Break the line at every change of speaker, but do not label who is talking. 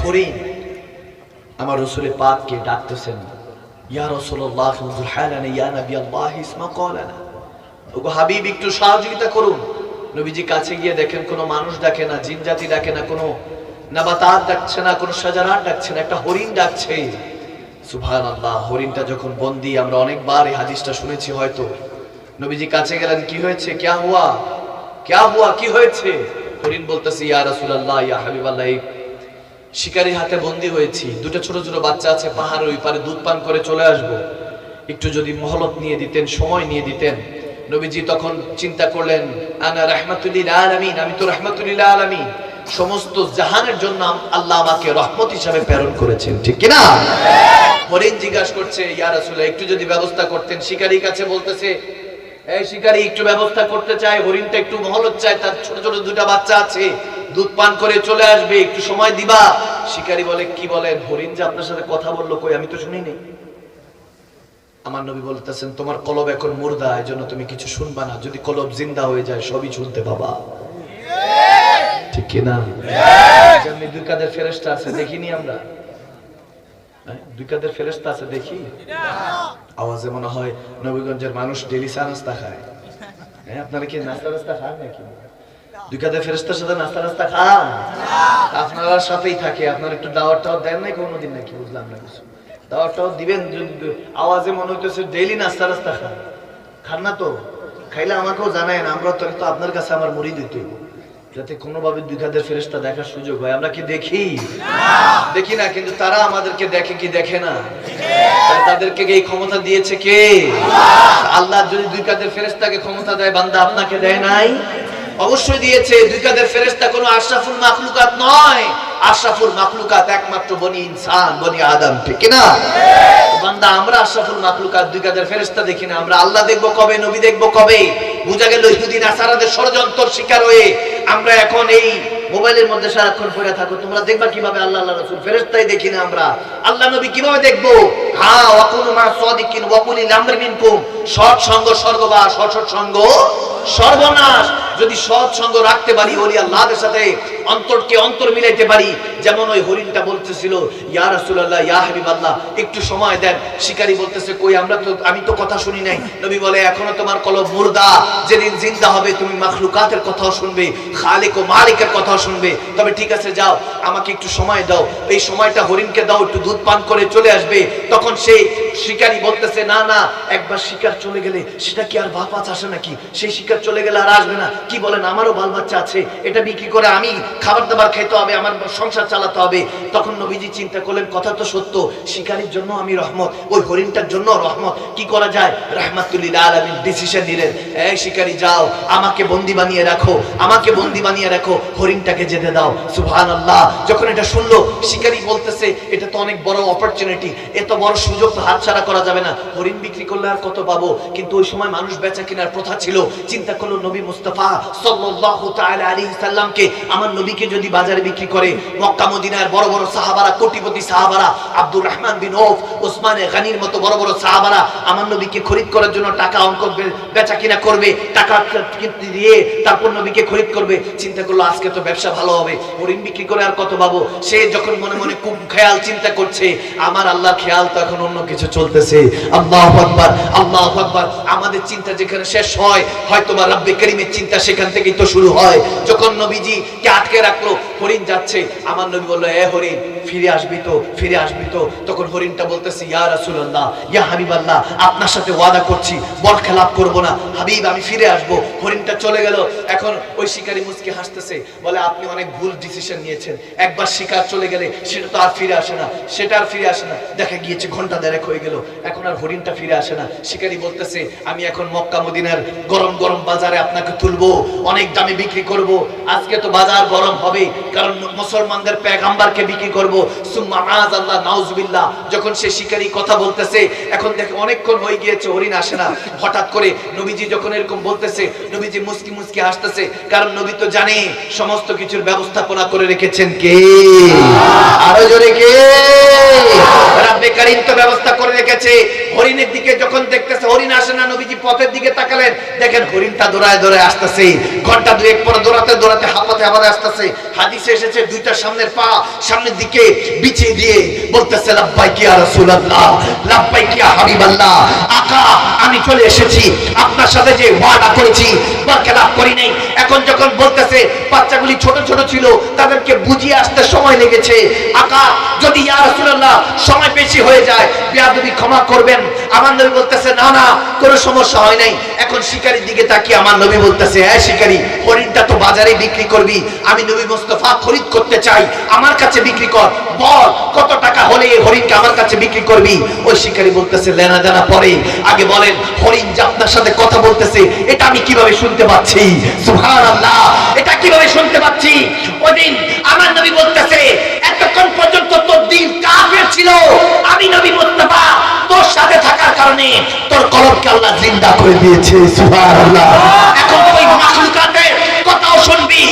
হরিণ আমার রসুলের পাককে ডাকতেছেন, ইয়া রসুল্লাহ হুজুর হালানা, ইয়া নবী আল্লাহ, ইসমা কলানা ওগো হাবিব, একটু সহযোগিতা করুন। নবীজি কাছে গিয়ে দেখেন, কোনো মানুষ ডাকে না, জিন জাতি ডাকে না, কোনো নাবাতাত ডাকছে না, কোনো সাজারাত ডাকছে না, একটা হরিণ ডাকছে। সুবহান আল্লাহ হরিণটা যখন বন্দি, আমরা অনেকবার এই হাদিসটা শুনেছি হয়তো। নবীজি কাছে গেলেন, কি হয়েছে? ক্যা হুয়া? ক্যা হুয়া? কি হয়েছে? হরিণ বলতেছে, ইয়া রাসূলুল্লাহ, ইয়া হাবিবাল্লাহ এই শিকারীর হাতে বন্দি হয়েছি। দুটো ছোট ছোট বাচ্চা আছে পাহাড় ওই পারে দুধ পান করে চলে আসব। একটু যদি মহলত নিয়ে দিতেন, সময় নিয়ে দিতেন। নবীজি তখন চিন্তা করলেন, আনা রাহমাতুল্লিল আলামিন, আমি তো রাহমাতুল্লিল আলামিন। সমস্ত জাহানের জন্য আল্লাহ আমাকে রহমত হিসাবে প্রেরণ করেছেন, ঠিক কি না হরিণ জিজ্ঞাসা করছে, ইয়া রাসূলুল্লাহ, একটু যদি ব্যবস্থা করতেন। শিকারীর কাছে বলতেছে, এই শিকারী, একটু ব্যবস্থা করতে চায় হরিণটা একটু মহলত চায় তার ছোট ছোট দুটা বাচ্চা আছে। দুধ পান করে চলে আসবে একটু সময় দিবা। শিকারী বলে কি বলেন হরিণ যে আপনার সাথে কথা বলল কই? আমি তো শুনিনি। আমার নবী বলতেছেন তোমার কলব এখন মুর্দা এই জন্য তুমি কিছু শুনবা না। যদি কলব জিন্দা হয়ে যায় সবই শুনতে পাবা। ঠিক কিনা? যেমনি দুই কাদের ফেরেস্তা আছে দেখিনি আমরা। হ্যাঁ, দুই কাদের ফেরেস্তা আছে দেখি। আওয়াজে মনে হয় নবীগঞ্জের মানুষ ডেলি চা নাস্তা খায়। হ্যাঁ আপনারা কি নাস্তা নাস্তা খান নাকি? দুই কাদের ফেরেস্তার সাথে নাস্তা নাস্তা খান? আপনারা সাথেই থাকে, আপনার একটু দাওয়ার টাওয়ার দেন নাই, কোনোদিন নাকি, বুঝলাম না কিছু। দাওয়াত টাওয়াত দিবেন আওয়াজে মনে হইতেছে ডেইলি নাস্তা নাস্তা খান। খান না তো? খাইলে আমাকেও জানায় না, আমরা তো আপনার কাছে আমার মুড়ি দিতে যাতে কোনোভাবে দুই কাদের ফেরেস্তা দেখার সুযোগ হয়, আমরা কি দেখি? দেখি না, কিন্তু তারা আমাদেরকে দেখে কি দেখে না? তাদেরকে এই ক্ষমতা দিয়েছে কে? আল্লাহ যদি দুই কাদের ফেরেস্তাকে ক্ষমতা দেয়, বান্দা আপনাকে দেয় নাই? অবশ্যই দিয়েছে দুই কাদের ফেরেস্তা কোনো আশরাফুল মাখলুকাত নয়। আশরাফুল মাখলুকাত একমাত্র বনি ইনসান বনি আদম ঠিক না বান্দা আমরা আশরাফুল মাখলুকাত দুই কাদের ফেরেস্তা দেখি না আমরা আল্লাহ দেখব কবে নবী দেখব কবে? বুঝা গেল ইহুদিন আসারাদের ষড়যন্ত্র শিকার হয়ে আমরা এখন এই মোবাইলের মধ্যে সারাক্ষণ পড়ে থাকো। তোমরা দেখবা কীভাবে আল্লাহ আল্লাহ রাসূল ফেরেশতাই দেখি না আমরা। আল্লাহ নবী কীভাবে দেখব? ওয়াকুনু মা সাদিকিন মিনকুম। সৎ সঙ্গ সঙ্গ সর্বনাশ। যদি সৎ সঙ্গ রাখতে পারি ওলি আল্লাহর সাথে, অন্তরকে অন্তর মিলাইতে পারি। যেমন ওই হরিণটা বলতেছিল, ইয়া ইয়া একটু সময় দেন। শিকারী বলতেছে, কই, আমরা তো, আমি তো কথা শুনি নাই। নবী বলে, এখনও তোমার কলব মুর্দা। যেদিন জিন্দা হবে তুমি মাখলুকাতের কথাও শুনবে, খালিক ও মালিকের কথাও শুনবে। তবে ঠিক আছে, যাও, আমাকে একটু সময় দাও। এই সময়টা হরিণকে দাও, একটু দুধ পান করে চলে আসবে। তখন সেই শিকারী বলতেছে, না না, একবার শিকার চলে গেলে সেটা কি আর আছে আসে নাকি? সেই শিকার চলে গেলে আর আসবে না। কি বলেন? আমারও বাল বাচ্চা আছে, এটা বিক্রি করে আমি খাবার দাবার খেতে হবে, আমার সংসার চালাতে হবে। তখন নবীজি চিন্তা করলেন, কথা তো সত্য, শিকারীর জন্য আমি রহমত, ওই হরিণটার জন্য রহমত। কি করা যায়? রহমাতুল্লিল আলামিন ডিসিশন নিলেন, এই শিকারী, যাও, আমাকে বন্দি বানিয়ে রাখো, আমাকে বন্দি বানিয়ে রাখো, হরিণটাকে যেতে দাও। সুবহানাল্লাহ, যখন এটা শুনলো, শিকারী বলতেছে, এটা তো অনেক বড় অপরচুনিটি এত বড় সুযোগ তো হাতছাড়া করা যাবে না। হরিণ বিক্রি করলে আর কত পাবো? কিন্তু ওই সময় মানুষ বেচা কেনার প্রথা ছিল। চিন্তা করল নবী মুস্তাফা সাল্লামকে। আমার নবীকে যদি বাজারে বিক্রি করে, মক্কা, মদিনার বড় বড় সাহাবারা, কোটিপতি সাহাবারা, আব্দুর রহমান বিন ওফ, ওসমানে গানির মতো বড় বড় সাহাবারা আমার নবীকে খরিদ করার জন্য টাকা অঙ্ক বেচা কিনা করবে, টাকা দিয়ে তারপর নবীকে খরিদ করবে। চিন্তা করল আজকে তো ব্যবসা ভালো হবে। হরিণ বিক্রি করে আর কত পাবো? সে যখন মনে মনে খুব খেয়াল চিন্তা করছে, আমার আল্লাহ খেয়াল তো এখন অন্য কিছু চলতেছে। আল্লাহ আকবার আল্লাহ আকবার। আমাদের চিন্তা যেখানে শেষ হয়, হয়তো বা রব্বে করিমের চিন্তা সেখান থেকেই তো শুরু হয়। যখন নবীজি কে আটকে রাখল, হরিণ যাচ্ছে। আমার নবী বলল, এ হরিণ, ফিরে আসবি তো, ফিরে আসবি তো। তখন হরিণটা বলতেছে, ইয়া রাসূলুল্লাহ, ইয়া হাবিবাল্লাহ, আপনার সাথে ওয়াদা করছি বর খেলাপ করব না। হাবিব, আমি ফিরে আসব। হরিণটা চলে গেল। এখন ওই শিকারী মুসকে হাসতেছে। বলে, আপনি অনেক ভুল ডিসিশন নিয়েছেন। একবার শিকার চলে গেলে সেটা তো আর ফিরে আসে না, সেটা আর ফিরে আসে না। দেখা গিয়েছে ঘণ্টা দেড়েক হয়ে গেল। এখন আর হরিণটা ফিরে আসে না। শিকারী বলতেছে, আমি এখন মক্কা মদিনার গরম গরম বাজারে আপনাকে তুলবো, অনেক দামে বিক্রি করব। আজকে তো বাজার গরম হবে, কারণ মুসলমানদের পেগাম্বারকে বিক্রি করব। সুম্মা আযাল্লাহ, নাউজুবিল্লাহ। যখন সে শিকারী কথা বলতেছে, এখন দেখে অনেকক্ষণ হয়ে গিয়েছে, হরিণ আসে না। হঠাৎ করে নবীজি যখন এরকম বলতেছে, নবীজি মুস্কি মুস্কি হাসতেছে, কারণ নবী তো জানে সমস্ত কিছুর ব্যবস্থাপনা করে রেখেছেন কে? আরও জোরে কে? রাব্বে কারীম তো ব্যবস্থা করে রেখেছে হরিণের দিকে যখন দেখতেছে হরিণ আসে না পথের দিকে তাকালেন। দেখেন হরিণটা দৌড়ায় দৌড়ায় আসতেছে। ঘণ্টা দুয়েক পরে দৌড়াতে দৌড়াতে হাঁপাতে হাঁপাতে আসতেছে। হাদিসে এসেছে, দুইটা সামনের পা সামনের দিকে বিছিয়ে দিয়ে বলতেছে, লাব্বাই কিয়া রাসূলুল্লাহ হাবিবাল্লাহ। আকা, আমি চলে এসেছি, আপনার সাথে যে ওয়াদা করেছি লাভ করি নাই। এখন যখন বলতেছে, বাচ্চাগুলি ছোট ছোট ছিল, তাদেরকে বুঝিয়ে আসতে সময় লেগেছে। আকা, যদি ইয়া রাসূলুল্লাহ সময় বেশি হয়ে যায়, বিয়াদবি ক্ষমা করবেন। আমার বলতেছে, না না, কোনো সমস্যা হয় নাই। এখন শিকারীর দিকে তাকিয়ে আমার নবী বলতেছে হ্যাঁ শিকারী, হরিণটা তো বাজারে বিক্রি করবি। আমি নবী মোস্তফা খরিদ করতে চাই। আমার কাছে বিক্রি কর। বল, কত টাকা হলে এই হরিণকে আমার কাছে বিক্রি করবি? ওই শিকারী বলতেছে, লেনা দেনা পরে। আগে বলেন, হরিণ যে আপনার সাথে কথা বলতেছে, এটা আমি কীভাবে শুনতে পাচ্ছি? সুবহানাল্লাহ, এটা কীভাবে শুনতে পাচ্ছি? ওদিন আমার নবী বলতেছে, এতক্ষণ পর্যন্ত তোর দিন কাফের ছিল। আমি নবী মুস্তাফা করে থাকার কারণে তোর কলমকে আল্লাহ জিন্দা করে দিয়েছে, সুবহানাল্লাহ। এখন তুই মাখলুকাতের কথাও শুনবি